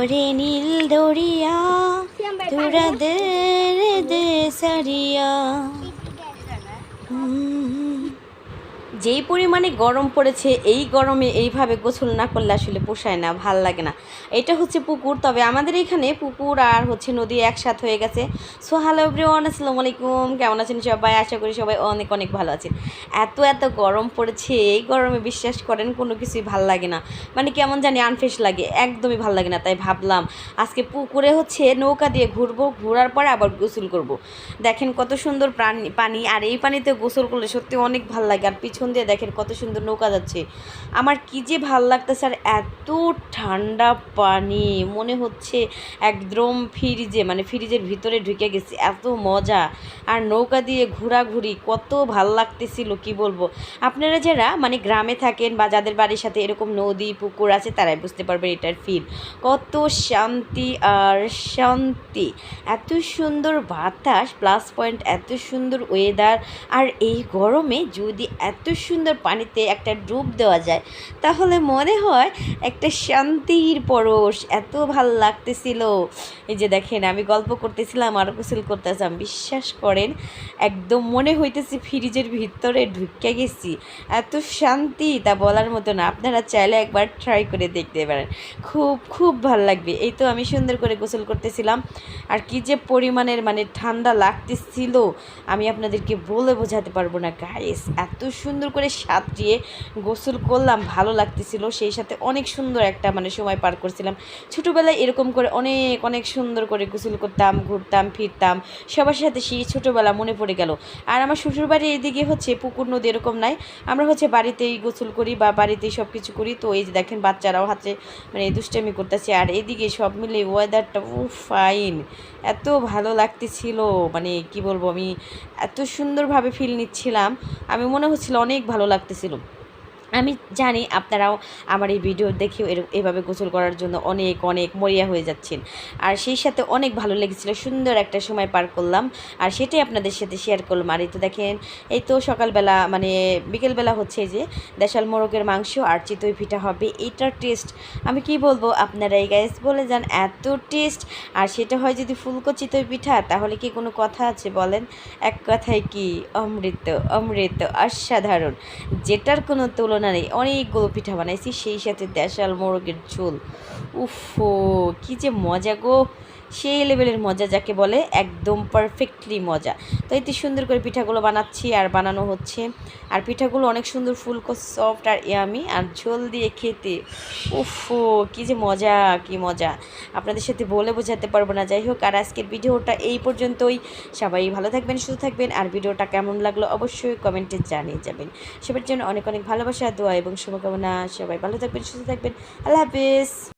தொழினில் தொழியா துரது சரியா? যেই পরিমাণে গরম পড়েছে, এই গরমে এইভাবে গোসল না করলে আসলে পোষায় না, ভালো লাগে না। এটা হচ্ছে পুকুর, তবে আমাদের এখানে পুকুর আর হচ্ছে নদী একসাথ হয়ে গেছে। সো হ্যালো এভরিওয়ান আসসালামু আলাইকুম। কেমন আছেন সবাই? আশা করি সবাই অনেক অনেক ভালো আছেন। এত এত গরম পড়েছে, এই গরমে বিশ্বাস করেন, কোনো কিছুই ভালো লাগে না। মানে কেমন জানি আনফ্রেশ লাগে, একদমই ভালো লাগে না, তাই ভাবলাম আজকে পুকুরে হচ্ছে নৌকা দিয়ে ঘুরবো, ঘোরার পরে আবার গোসল করব। দেখেন কত সুন্দর পানি, আর এই পানিতে গোসল করলে সত্যি অনেক ভালো লাগে, আর পিছন দিয়ে দেখেন কত সুন্দর নৌকা যাচ্ছে। আমার কি যে ভালো লাগতেছে আর এত ঠান্ডা পানি, মনে হচ্ছে একদম ফ্রিজে মানে ফ্রিজের ভিতরে ঢুকে গেছি, এত মজা। আর নৌকা দিয়ে ঘোরাঘুরি কত ভালো লাগতেছিল, কি বলব? আপনারা যারা মানে গ্রামে থাকেন বা যাদের বাড়ির সাথে এরকম নদী, পুকুর আছে, তারাই বুঝতে পারবেন এটার ফিল কত শান্তি আর শান্তি। এত সুন্দর বাতাস প্লাস পয়েন্ট এত সুন্দর ওয়েদার আর এই গরমে যদি এত সুন্দর পানিতে একটা ডুব দেওয়া যায়। তাহলে মনে হয় একটা শান্তির পরশ। এত ভালো লাগতেছিল। এই যে দেখেন, আমি গল্প করতেছিলাম, আর গোসল করতেছিলাম। বিশ্বাস করেন, একদম মনে হইতেছে ফ্রিজের ভিতরে ঢুকে গেছি। এত শান্তি তা বলার মতো না। আপনারা চাইলে একবার ট্রাই করে দেখতে পারেন। খুব খুব ভালো লাগবে। এই তো আমি সুন্দর করে গোসল করতেছিলাম। আর কি যে পরিমাণের মানে ঠান্ডা লাগতেছিল, আমি আপনাদেরকে বলে বোঝাতে পারব না। গাইস এত সুন্দর করে সাঁতরিয়ে গোসল করলাম, ভালো লাগতেছিল। সেই সাথে অনেক সুন্দর একটা মানে সময় পার করছিলাম। ছোটোবেলায় এরকম করে অনেক অনেক সুন্দর করে গোসল করতাম, ঘুরতাম, ফিরতাম। সবার সাথে সেই ছোটোবেলা মনে পড়ে গেল। আর আমার শ্বশুরবাড়ি এদিকে হচ্ছে পুকুর, নদী এরকম নাই। আমরা হচ্ছে বাড়িতেই গোসল করি বা বাড়িতেই সব কিছু করি। তো এই যে দেখেন, বাচ্চারাও হাতে মানে দুষ্টামি করতেছে। আর এদিকে সব মিলে ওয়েদারটা ও ফাইন এত ভালো লাগতেছিল। মানে কি বলব আমি, এত সুন্দরভাবে ফিল নিচ্ছিলাম। আমি, মনে হচ্ছিল অনেক ভালো লাগতেছিল। আমি জানি আপনারাও আমার এই ভিডিও দেখেও এভাবে গোসল করার জন্য অনেক অনেক মরিয়া হয়ে যাচ্ছেন। আর সেই সাথে অনেক ভালো লেগেছিলো, সুন্দর একটা সময় পার করলাম। আর সেটাই আপনাদের সাথে শেয়ার করলাম। আর এই তো দেখেন, এই তো সকালবেলা মানে বিকেলবেলা হচ্ছে যে দেশাল মোরগের মাংস আর চিতই পিঠা হবে এইটার টেস্ট আমি কি বলব আপনারা এই গাইস বলে যান, এত টেস্ট আর সেটা হয় যদি ফুলকো চিতই পিঠা, তাহলে কি কোনো কথা আছে বলেন? এক কথায় কি? অমৃত অমৃত, অসাধারণ। যেটার কোনো তুলনা নেই। অনেকগুলো পিঠা বানাইছি, সেই সাথে দেশাল মোরগের ঝোল। উফো কি যে মজা গো। সেই লেভেলের মজা যাকে বলে, একদম পারফেক্টলি মজা। তো এতে সুন্দর করে পিঠাগুলো বানাচ্ছি আর বানানো হচ্ছে। আর পিঠাগুলো অনেক সুন্দর ফুলকো সফট আর ইয়ামি আর ঝোল দিয়ে খেতে। উফো কি যে মজা, কি মজা। আপনাদের সাথে বলে বোঝাতে পারব না। যাই হোক, আর আজকের ভিডিওটা এই পর্যন্তই। সবাই ভালো থাকবেন, সুস্থ থাকবেন। আর ভিডিওটা কেমন লাগল অবশ্যই কমেন্টে জানিয়ে যাবেন। সবার জন্য অনেক অনেক ভালোবাসা দোয়া এবং শুভকামনা। সবাই ভালো থাকবেন সুস্থ থাকবেন। আল্লাহ হাফিজ।